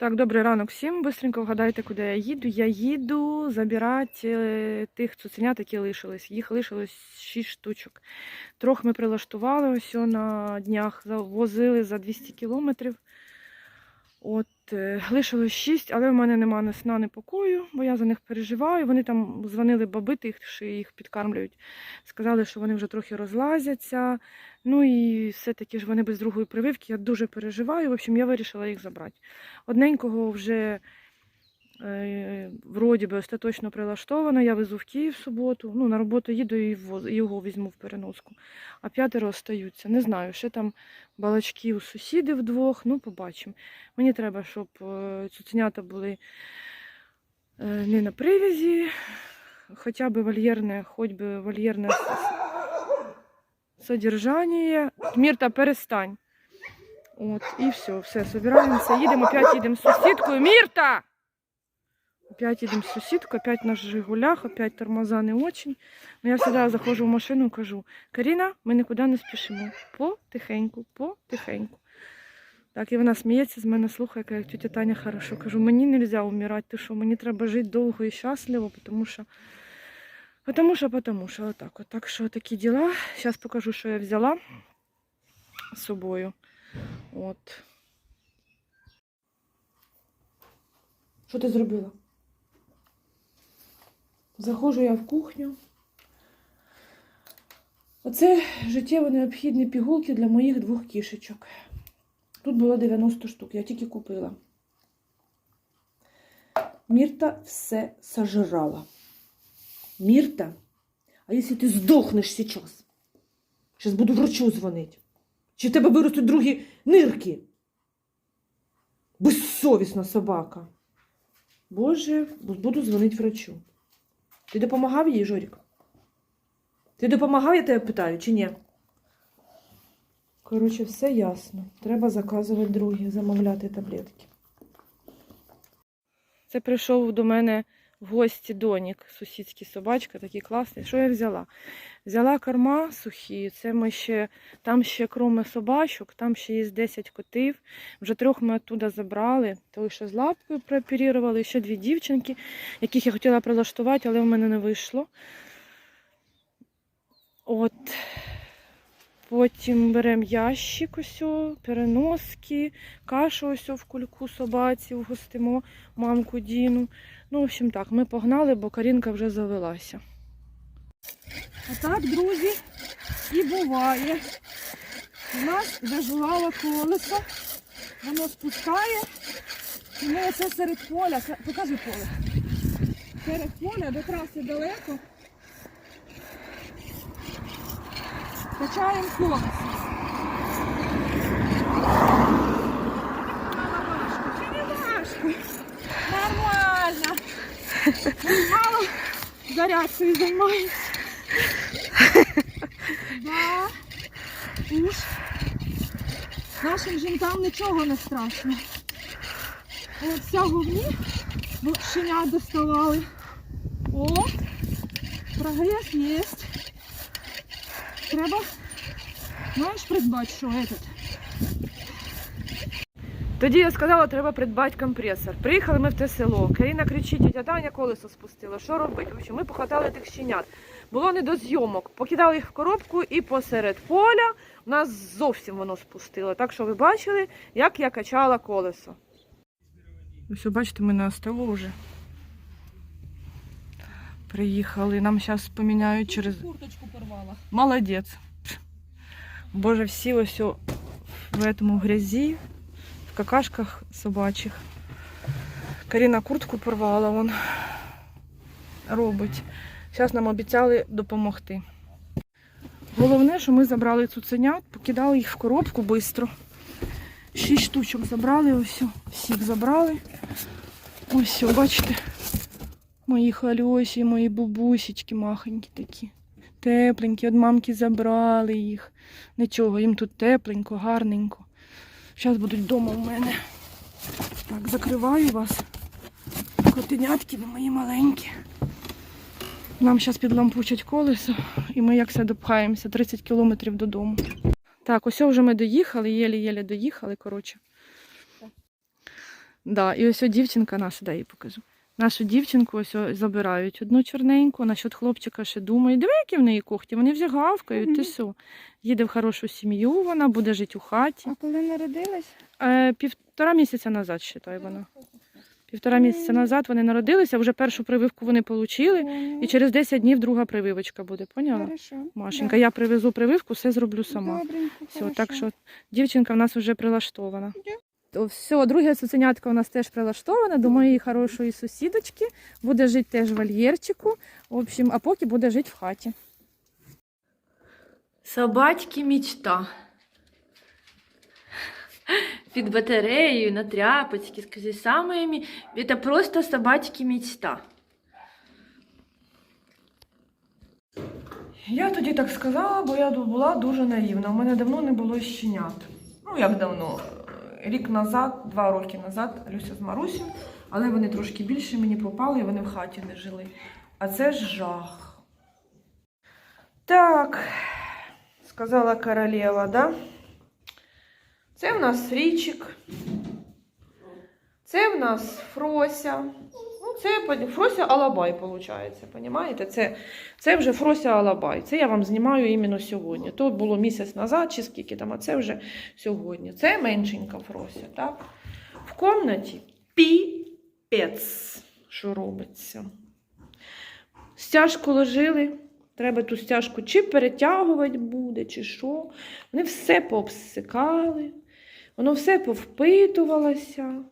Так, добрий ранок всім. Бистренько вгадайте, куди я їду. Я їду забирати е, тих цуценят, які лишились. Їх лишилось 6 штучок. Трох ми прилаштували ось на днях, завозили за 200 кілометрів. От, е, лишилось шість, але в мене нема ні сна, ні покою, бо я за них переживаю. Вони там дзвонили баби тих, що їх підкармлюють. Сказали, що вони вже трохи розлазяться. Ну і все-таки ж вони без другої прививки. Я дуже переживаю. В общем, я вирішила їх забрати. Одненького вже вроді би остаточно прилаштовано. Я везу в Київ в суботу. Ну, на роботу їду і його візьму в переноску. А п'ятеро остаються. Не знаю, ще там балачки у сусідів вдвох. Ну, побачимо. Мені треба, щоб е, цуценята були е, не на привязі, хоча б вольєрне, хоч би вольєрне содержання. Мірта, перестань. От, і все, все, собираємося. Їдемо, опять їдемо з сусідкою. Мірта! Опять їдемо з сусідкою, опять на Жигулях, опять тормоза не очень. Ну, я завжди заходжу в машину і кажу, Каріна, ми нікуди не спішимо. Потихеньку, потихеньку. Так, і вона сміється з мене, слухає, каже, тетя Таня хорошо. Кажу, мені не можна вмирати, ти що, мені треба жити довго і щасливо, тому що Потому що, потому що, отак, от. Так що такі діла. Зараз покажу, що я взяла з собою. От. Що ти зробила? Заходжу я в кухню. Оце життєво необхідні пігулки для моїх двох кішечок. Тут було 90 штук, я тільки купила. Мірта все сожрала. Мирта, а если ты сдохнешь сейчас? Сейчас буду врачу дзвонити. Чи в тебе виростуть другі нирки? Безсовісна собака. Боже, буду дзвонити врачу. Ти допомагав їй, Жорік? Ти допомагав, я тебе питаю, чи ні? Коротше, все ясно. Треба заказувати другі, замовляти таблетки. Це прийшов до мене в гості Донік, сусідський собачка, такий класний. Що я взяла? Взяла корма сухі, це ми ще, там ще кроме собачок, там ще є 10 котів. Вже трьох ми оттуда забрали, той, що з лапкою прооперували, ще дві дівчинки, яких я хотіла прилаштувати, але в мене не вийшло. От. Потім беремо ящик, ось, переноски, кашу ось в кульку собаці, вгостимо мамку Діну. Ну, в общем так, ми погнали, бо Карінка вже завелася. А так, друзі, і буває. У нас зажувало колесо, воно спускає, і ми оце серед поля, це- покажи поле. Серед поля до траси далеко. Качаємо колесо. Чи не важко? Мало зарядкою займається. Да. Уж. Нашим жінкам нічого не страшно. От всього в них щеня доставали. О, прогрес є. Треба, знаєш, придбати, що этот. Тоді я сказала, треба придбати компресор. Приїхали ми в те село. Каріна кричить, тетя Таня колесо спустила. Що робити? В общем, ми похватали тих щенят. Було не до зйомок. Покидали їх в коробку і посеред поля у нас зовсім воно спустило. Так що ви бачили, як я качала колесо. Ось, бачите, ми на СТО вже. Приїхали. Нам зараз поміняють через. Курточку порвала. Молодець. Боже, всі ось в этому грязі, какашках собачих. Каріна куртку порвала, вон робить. Зараз нам обіцяли допомогти. Головне, що ми забрали цуценят, покидали їх в коробку швидко. Шість штучок забрали, ось, всіх забрали. Ось, о, бачите, мої халюсі, мої бабусечки махонькі такі. Тепленькі, від мамки забрали їх. Нічого, їм тут тепленько, гарненько. Зараз будуть вдома у мене. Так, закриваю вас. Котенятки, ви мої маленькі. Нам зараз підлампучать колесо, і ми як все допхаємося 30 кілометрів додому. Так, ось вже ми доїхали, єлі-єлі доїхали, коротше. Да, і ось дівчинка наша, дай їй покажу. Нашу дівчинку ось забирають одну чорненьку, насчет хлопчика ще думають. Диви, які в неї когті, вони вже гавкають, ти що? Їде в хорошу сім'ю, вона буде жити у хаті. А коли народилась? Е, півтора місяця назад, вважаю вона. Півтора місяця назад вони народилися, вже першу прививку вони отримали, і через 10 днів друга прививочка буде, поняла? Хорошо. Машенька, я привезу прививку, все зроблю сама. Добренько, Все, хорошо. так що дівчинка в нас вже прилаштована. То все, друге цуценятко у нас теж прилаштоване до моєї хорошої сусідочки. Буде жити теж в вольєрчику. В общем, а поки буде жити в хаті. Собачки мечта. Під батареєю на тряпочці, скажи, самые... мі- Это просто собачки мечта. Я тоді так сказала, бо я була дуже наївна. У мене давно не було щенят. Ну, як давно? Рік назад, два роки назад, Люся з Марусі, але вони трошки більше мені попали, вони в хаті не жили. А це ж жах. Так, сказала королева, да? Це в нас річик. Це в нас Фрося. Це Фрося Алабай, виходить, понімаєте? Це, це вже Фрося Алабай. Це я вам знімаю іменно сьогодні. То було місяць назад, чи скільки там, а це вже сьогодні. Це меншенька Фрося, так? В комнаті піпець, що робиться. Стяжку ложили. Треба ту стяжку чи перетягувати буде, чи що. Вони все пообсикали, воно все повпитувалося.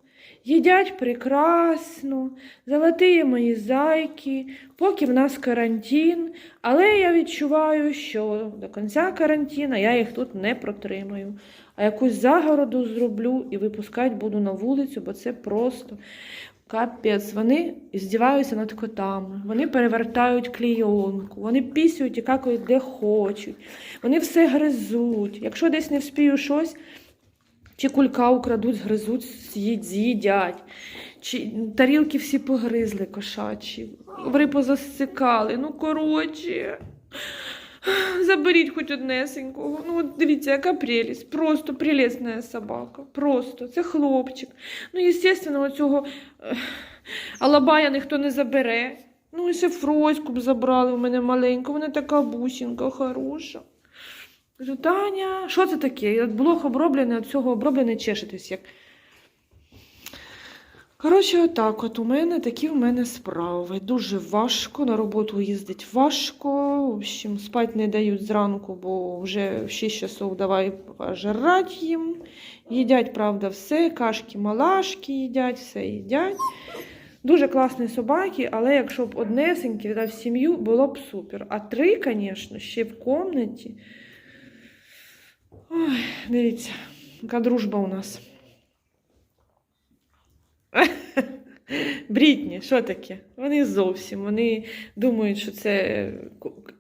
Їдять прекрасно, золоті мої зайки, поки в нас карантин, але я відчуваю, що до кінця карантину я їх тут не протримаю. А якусь загороду зроблю і випускати буду на вулицю, бо це просто капець. Вони здіваються над котами, вони перевертають клійонку, вони пісюють і какають де хочуть, вони все гризуть. Якщо десь не вспію щось, чи кулька украдуть, згризуть, з'їдь- з'їдять. Чи тарілки всі погризли кошачі, ври позасикали. Ну, коротше. Заберіть хоч однесенького. Ну, от дивіться, яка прелість. Просто прелесна собака. Просто. Це хлопчик. Ну, звісно, оцього е, алабая ніхто не забере. Ну, і ще Фроську б забрали у мене маленьку. Вона така бусінка хороша. Кажу, Таня, що це таке? От Блох оброблений, від цього оброблений чешетесь як. Коротше, отак от у мене такі в мене справи. Дуже важко, на роботу їздить важко. В общем, спати не дають зранку, бо вже в 6 часов давай пожрать їм. Їдять, правда, все, кашки, малашки їдять, все їдять. Дуже класні собаки, але якщо б однесенькі в сім'ю, було б супер. А три, звісно, ще в комнаті. Дивіться, яка дружба у нас. Брітні, що таке? Вони зовсім. Вони думають, що це.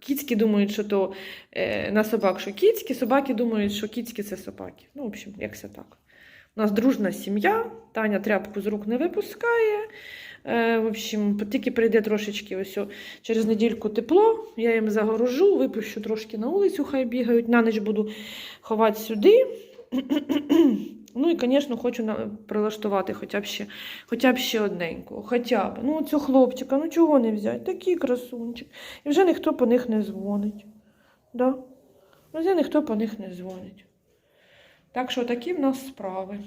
Кіцькі думають, що то е, на собак, що кіцькі, собаки думають, що кіцькі це собаки. Ну, в общем, як це так. У нас дружна сім'я, Таня тряпку з рук не випускає. Е, в общем, тільки прийде трошечки ось через недільку тепло, я їм загорожу, випущу трошки на вулицю, хай бігають. На ніч буду ховати сюди. Ну і, звісно, хочу прилаштувати хоча б ще, хоча б ще одненького. Хоча б. Ну, цього хлопчика, ну чого не взяти? Такий красунчик. І вже ніхто по них не дзвонить. Да? Вже ніхто по них не дзвонить. Так що такі в нас справи.